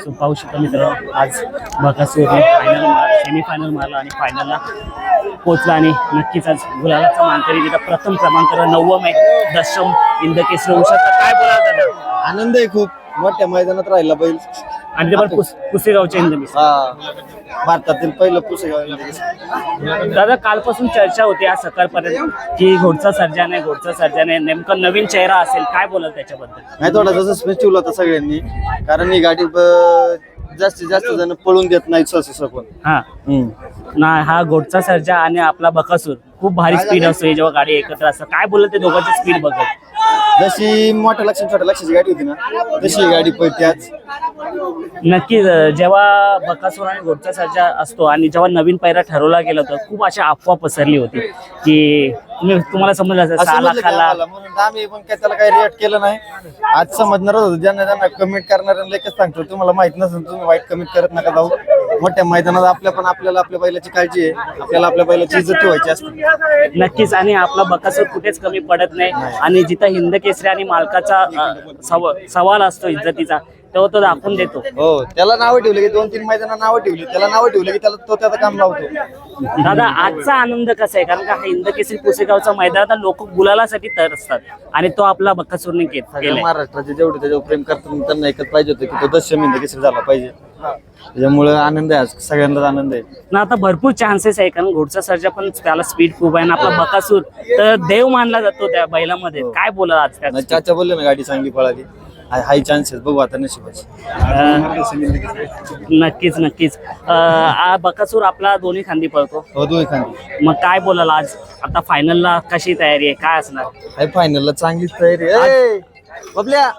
So पाहू शकता मित्रांनो आज बकासूरने फायनल मार सेमीफायनल मारला आणि फायनलला पोचला आणि नक्कीच आज गुलाबाचा मानकरी तिथं प्रथम क्रमांकावर नव्वम आहे दशम इंदकेसरी होऊ शकता काय बोला दादा? आनंद आहे खूप. मोठ्या मैदानात राहिला पाहिजे आणि ते पण पुस पुसेगावचे इंदकेसरी हा. भारतातील पहिलं पुसेगाव दादा कालपासून चर्चा होती आज सकाळपर्यंत की घोडचा सर्जा नाही घोडचा सर्जा नाही. नेमका नवीन चेहरा असेल काय बोलाल त्याच्याबद्दल? नाही थोडासा सस्पेन्स ठेवला होता सगळ्यांनी. कारण ही गाडी ब- जास्तीत जास्त जण पळून देत नाहीत सकून हा. ना हा घोडचा सर्जा आणि आपला बकासूर खूप भारी स्पीड असतो हे जेव्हा गाडी एकत्र असतं. काय बोलत ते दोघांची स्पीड बघत? जशी मोठ्या लक्ष छोट्या लक्षाची गाडी होती ना तशी ही गाडी पळते आज. नक्कीच अं, जेव्हा बकासूर आणि घोडचा सर्जा असतो आणि जेव्हा नवीन पैरा ठरवला गेला होता खूप अशी अफवा पसरली होती की तुम्ही तुम्हाला समजलं असेल असं सहा म्हणलं की लाखाला आम्हाला, म्हणून आम्ही पण काय त्याला काही रिॲक्ट केलं नाही. आज समजणार होतं ज्यांना ज्यांना कमेंट करणाऱ्यांना एकच सांगतो तुम्हाला माहीत नसेल तुम्ही वाईट कमेंट करत नका जाऊ. मोठ्या मैदानात आपल्या पण आपल्याला आपल्या बैलाची काळजी आहे. आपल्याला आपल्या बैलाची इज्जत ठेवायची असते. नक्कीच आणि आपला बकासूर कुठेच कमी पडत नाही. आणि जिथं हिंद केसरी आणि मालकाचा अं, सव- सवाल असतो इज्जतीचा तेव्हा तो दाखवून देतो. हो त्याला नावं ठेवले की दोन तीन मैदाना नावं ठेवली. त्याला नावं ठेवले की त्याला तो त्याचं काम लावतो. दादा आजचा आनंद कसा आहे? कारण का हा हिंद केसरी पुसेगावचा मैदान लोक गुलालासाठी तर असतात आणि तो आपला बकासूरने के- सगळ्या महाराष्ट्राचे जेवढे त्याच्यावर प्रेम करतात त्यांना एकच पाहिजे होतं की तो दशमी केसरी झाला पाहिजे. त्याच्यामुळे आनंद आहे आज. सगळ्यांनाच आनंद आहे. ना आता भरपूर चान्सेस आहे कारण घोडचा सर्जा पण त्याला स्पीड खूप आहे आणि आपला बकासूर तर देव मानला जातो त्या बैलामध्ये. काय बोला आज त्यात? चाचा बोलले ना गाडी चांगली पळाली. हाय हाय चान्सेस बघू आता नशिबाची. नक्कीच नक्कीच. आ- बकासूर आपला दोन्ही खांदी पळतो. हो दोन खांदी. मग काय बोलाल आज? आता फायनलला कशी तयारी आहे? काय असणार? हाय फायनलला चांगलीच तयारी आहे. बबल्या.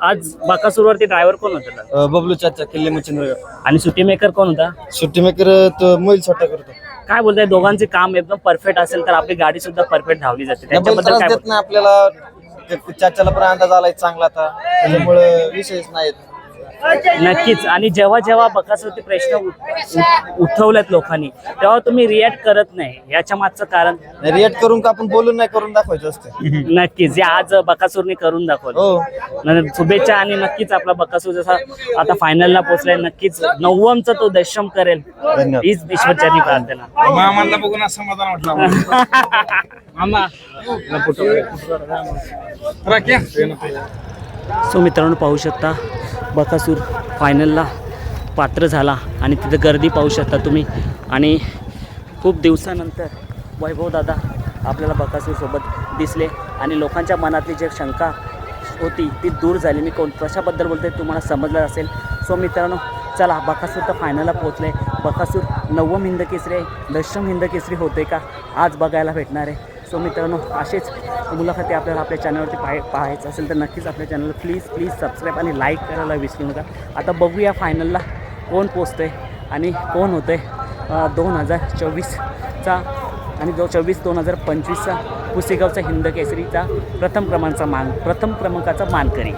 आज बकासूरवरती ड्रायव्हर कोण होता? बबलू चाचा किल्ले मच्छिंद्रगड. आणि सुट्टी मेकर कोण होता? सुट्टी मेकर मोईल छोटा करतो. काय बोलताय? दोघांचे काम एकदम परफेक्ट असेल तर आपली गाडी सुद्धा परफेक्ट धावली जाते. त्याच्याबद्दल काय आपल्याला. त्या चाचाला पण अंदाज आलाय चांगला आता. त्याच्यामुळे विषयच नाहीत. नक्कीच. आणि जेव्हा जेव्हा बकासूरचे प्रश्न उठ- उठ- उठवलेत लोकांनी तेव्हा तुम्ही रिॲक्ट करत नाही. याच्या मागचं कारण? रिएक्ट करून का आपण बोलून नाही करून दाखवायचं असतं. नक्कीच. जे आज बकासूरने करून दाखवलं. हो. शुभेच्छा आणि नक्कीच आपला बकासूर जसा आता फायनलला पोहोचलाय नक्कीच नवमचा तो दशम करेल. हीच ईश्वरच्यानी प्रार्थना. बघून असं समाधान वाटलं सो मित्रांनो पाहू शकता बकासूर फायनलला पात्र झाला. आणि तिथं गर्दी पाहू शकता तुम्ही. आणि खूप दिवसानंतर वैभव दादा आपल्याला बकासूरसोबत दिसले. आणि लोकांच्या मनातली जी शंका होती ती दूर झाली. मी कोण कशाबद्दल बोलते तुम्हाला समजलं असेल. सो मित्रांनो चला बकासूर तर फायनलला पोचले बकासूर नवम हिंद केसरी आहे. दशम हिंद केसरी होते का? आज बघायला भेटणार आहे. सो मित्रांनो असेच मुलाखती आपल्याला आपल्या चॅनलवरती पाहाय पाहायचं असेल तर नक्कीच आपल्या चॅनलला प्लीज प्लीज सबस्क्राईब आणि लाईक करायला विसरू नका. आता बघूया फायनलला कोण पोचतं आहे आणि कोण होतं आहे दोन हजार चोवीसचा आणि जो चोवीस दोन हजार पंचवीसचा पुसेगावचा हिंद केसरीचा प्रथम क्रमांकाचा मान प्रथम क्रमांकाचा मानकरी.